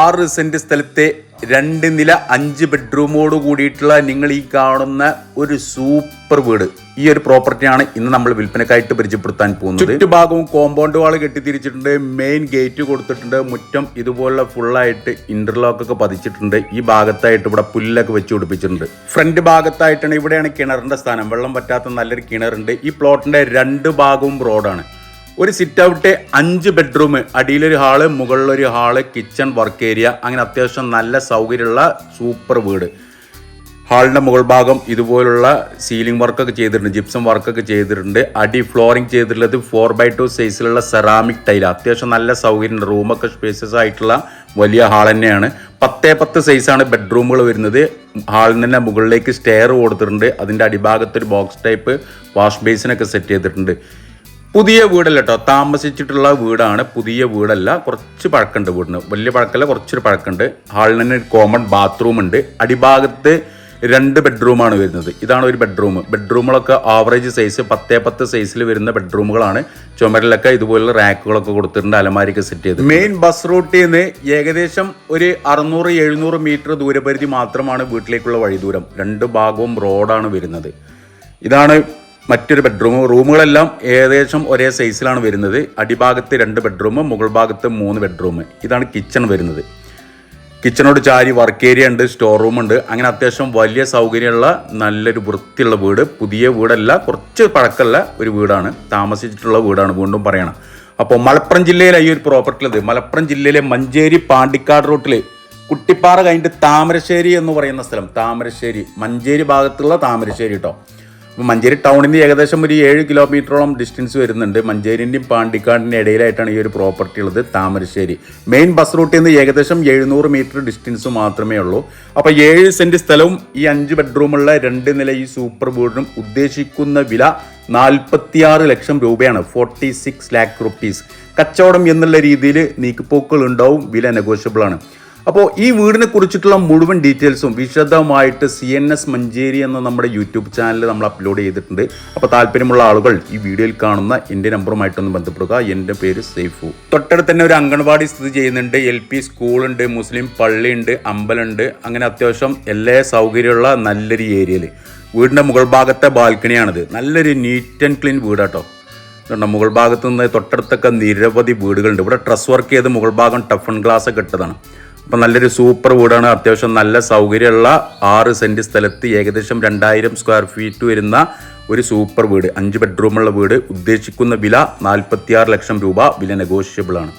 ആറ് സെന്റ് സ്ഥലത്തെ രണ്ട് നില അഞ്ച് ബെഡ്റൂമോട് കൂടിയിട്ടുള്ള നിങ്ങൾ ഈ കാണുന്ന ഒരു സൂപ്പർ വീട്. ഈ ഒരു പ്രോപ്പർട്ടിയാണ് ഇന്ന് നമ്മൾ വിൽപ്പനക്കായിട്ട് പരിചയപ്പെടുത്താൻ പോകുന്നത്. ചുറ്റുഭാഗവും കോമ്പൗണ്ട് വാൾ കെട്ടിത്തിരിച്ചിട്ടുണ്ട് മെയിൻ ഗേറ്റ് കൊടുത്തിട്ടുണ്ട് മുറ്റം ഇതുപോലുള്ള ഫുള്ളായിട്ട് ഇന്റർലോക്ക് ഒക്കെ പതിച്ചിട്ടുണ്ട്. ഈ ഭാഗത്തായിട്ട് ഇവിടെ പുല്ലൊക്കെ വെച്ച് പിടിപ്പിച്ചിട്ടുണ്ട്. ഫ്രണ്ട് ഭാഗത്തായിട്ടാണ് ഇവിടെയാണ് കിണറിന്റെ സ്ഥാനം. വെള്ളം പറ്റാത്ത നല്ലൊരു കിണറുണ്ട്. ഈ പ്ലോട്ടിന്റെ രണ്ട് ഭാഗവും റോഡാണ് ഒരു സിറ്റ് ഔട്ട് അഞ്ച് ബെഡ്റൂം അടിയിലൊരു ഹാൾ മുകളിലൊരു ഹാൾ കിച്ചൺ വർക്ക് ഏരിയ അങ്ങനെ അത്യാവശ്യം നല്ല സൗകര്യമുള്ള സൂപ്പർ വീട്. ഹാളിന്റെ മുകൾ ഭാഗം ഇതുപോലുള്ള സീലിംഗ് വർക്കൊക്കെ ചെയ്തിട്ടുണ്ട് ജിപ്സം വർക്കൊക്കെ ചെയ്തിട്ടുണ്ട്. അടി ഫ്ലോറിംഗ് ചെയ്തിട്ടുള്ളത് ഫോർ ബൈ ടു സൈസിലുള്ള സെറാമിക് ടൈൽ അത്യാവശ്യം നല്ല സൗകര്യമുണ്ട്. റൂമൊക്കെ സ്പേസസ് ആയിട്ടുള്ള വലിയ ഹാൾ തന്നെയാണ്. പത്തേ പത്ത് സൈസാണ് ബെഡ്റൂമുകൾ വരുന്നത്. ഹാളിൽ തന്നെ മുകളിലേക്ക് സ്റ്റെയർ കൊടുത്തിട്ടുണ്ട്. അതിന്റെ അടിഭാഗത്തൊരു ബോക്സ് ടൈപ്പ് വാഷ് ബേസിനൊക്കെ സെറ്റ് ചെയ്തിട്ടുണ്ട്. പുതിയ വീടല്ല കേട്ടോ താമസിച്ചിട്ടുള്ള വീടാണ്. പുതിയ വീടല്ല. കുറച്ച് പഴക്കമുണ്ട് വീടിന്. വലിയ പഴക്കമല്ല കുറച്ചൊരു പഴക്കമുണ്ട്. ഹാളിൽ തന്നെ കോമൺ ബാത്റൂം ഉണ്ട്. അടിഭാഗത്ത് രണ്ട് ബെഡ്റൂമാണ് വരുന്നത്. ഇതാണ് ഒരു ബെഡ്റൂം ബെഡ്റൂമുകളൊക്കെ ആവറേജ് സൈസ് പത്തേ പത്ത് സൈസിൽ വരുന്ന ബെഡ്റൂമുകളാണ് ചുമരിലൊക്കെ ഇതുപോലുള്ള റാക്കുകളൊക്കെ കൊടുത്തിട്ടുണ്ട്. അലമാരിക്ക് സെറ്റ് ചെയ്ത് മെയിൻ ബസ് റൂട്ടിൽ നിന്ന് ഏകദേശം ഒരു അറുന്നൂറ് എഴുന്നൂറ് മീറ്റർ ദൂരപരിധി മാത്രമാണ് വീട്ടിലേക്കുള്ള വഴി ദൂരം രണ്ട് ഭാഗവും റോഡാണ് വരുന്നത്. ഇതാണ് മറ്റൊരു ബെഡ്റൂം റൂമുകളെല്ലാം ഏകദേശം ഒരേ സൈസിലാണ് വരുന്നത്. അടിഭാഗത്ത് രണ്ട് ബെഡ്റൂം മുകൾ ഭാഗത്ത് മൂന്ന് ബെഡ്റൂം ഇതാണ് കിച്ചൺ വരുന്നത്. കിച്ചണോട് ചാരി വർക്ക് ഏരിയ ഉണ്ട് സ്റ്റോർ റൂം ഉണ്ട്. അങ്ങനെ അത്യാവശ്യം വലിയ സൗകര്യമുള്ള നല്ലൊരു വൃത്തിയുള്ള വീട്. പുതിയ വീടല്ല കുറച്ച് പഴക്കമുള്ള ഒരു വീടാണ്. താമസിച്ചിട്ടുള്ള വീടാണ് വീണ്ടും പറയണം. അപ്പോൾ മലപ്പുറം ജില്ലയിലെ ഈ ഒരു പ്രോപ്പർട്ടി ഉള്ളത് മലപ്പുറം ജില്ലയിലെ മഞ്ചേരി പാണ്ടിക്കാട് റൂട്ടിൽ കുട്ടിപ്പാറ കഴിഞ്ഞിട്ട് താമരശ്ശേരി എന്ന് പറയുന്ന സ്ഥലം. താമരശ്ശേരി മഞ്ചേരി ഭാഗത്തുള്ള താമരശ്ശേരി കേട്ടോ മഞ്ചേരി ടൗണിൽ നിന്ന് ഏകദേശം ഒരു ഏഴ് കിലോമീറ്ററോളം ഡിസ്റ്റൻസ് വരുന്നുണ്ട്. മഞ്ചേരിന്റെയും പാണ്ടിക്കാടിന്റെ ഇടയിലായിട്ടാണ് ഈ ഒരു പ്രോപ്പർട്ടി ഉള്ളത് താമരശ്ശേരി. മെയിൻ ബസ് റൂട്ടിൽ നിന്ന് ഏകദേശം എഴുന്നൂറ് മീറ്റർ ഡിസ്റ്റൻസ് മാത്രമേ ഉള്ളൂ. അപ്പോൾ ഏഴ് സെന്റ് സ്ഥലവും ഈ അഞ്ച് ബെഡ്റൂമുള്ള രണ്ട് നില ഈ സൂപ്പർ വീടിനും ഉദ്ദേശിക്കുന്ന വില നാൽപ്പത്തിയാറ് ലക്ഷം രൂപയാണ് ഫോർട്ടി സിക്സ് ലാക്ക് റുപ്പീസ് കച്ചവടം എന്നുള്ള രീതിയിൽ നീക്കുപോക്കുകൾ ഉണ്ടാവും വില നെഗോഷ്യബിൾ ആണ്. അപ്പോൾ ഈ വീടിനെ കുറിച്ചിട്ടുള്ള മുഴുവൻ ഡീറ്റെയിൽസും വിശദമായിട്ട് സി എൻ എസ് മഞ്ചേരി എന്ന നമ്മുടെ യൂട്യൂബ് ചാനൽ നമ്മൾ അപ്ലോഡ് ചെയ്തിട്ടുണ്ട്. അപ്പോൾ താല്പര്യമുള്ള ആളുകൾ ഈ വീഡിയോയിൽ കാണുന്ന എന്റെ നമ്പറുമായിട്ടൊന്ന് ബന്ധപ്പെടുക. എന്റെ പേര് സേഫു തൊട്ടടുത്ത് തന്നെ ഒരു അംഗൻവാടി സ്ഥിതി ചെയ്യുന്നുണ്ട്. എൽ പി സ്കൂളുണ്ട് മുസ്ലിം പള്ളിയുണ്ട് അമ്പലമുണ്ട്. അങ്ങനെ അത്യാവശ്യം എല്ലാ സൗകര്യമുള്ള നല്ലൊരു ഏരിയയിൽ വീടിന്റെ മുകൾ ഭാഗത്തെ ബാൽക്കണിയാണിത്. നല്ലൊരു നീറ്റ് ആൻഡ് ക്ലീൻ വീടാട്ടോ. ഇതുണ്ട്? മുകൾ ഭാഗത്ത് നിന്ന് തൊട്ടടുത്തൊക്കെ നിരവധി വീടുകളുണ്ട്. ഇവിടെ ട്രസ് വർക്ക് ചെയ്ത് മുകൾ ഭാഗം ടഫൺ ഗ്ലാസ് ഒക്കെ ഇട്ടതാണ്. അപ്പം നല്ലൊരു സൂപ്പർ വീടാണ്. അത്യാവശ്യം നല്ല സൗകര്യമുള്ള ആറ് സെന്റ് സ്ഥലത്ത് ഏകദേശം രണ്ടായിരം സ്ക്വയർ ഫീറ്റ് വരുന്ന ഒരു സൂപ്പർ വീട്. അഞ്ച് ബെഡ്റൂമുള്ള വീട്. ഉദ്ദേശിക്കുന്ന വില നാൽപ്പത്തിയാറ് ലക്ഷം രൂപ. വില നെഗോഷ്യബിൾ ആണ്.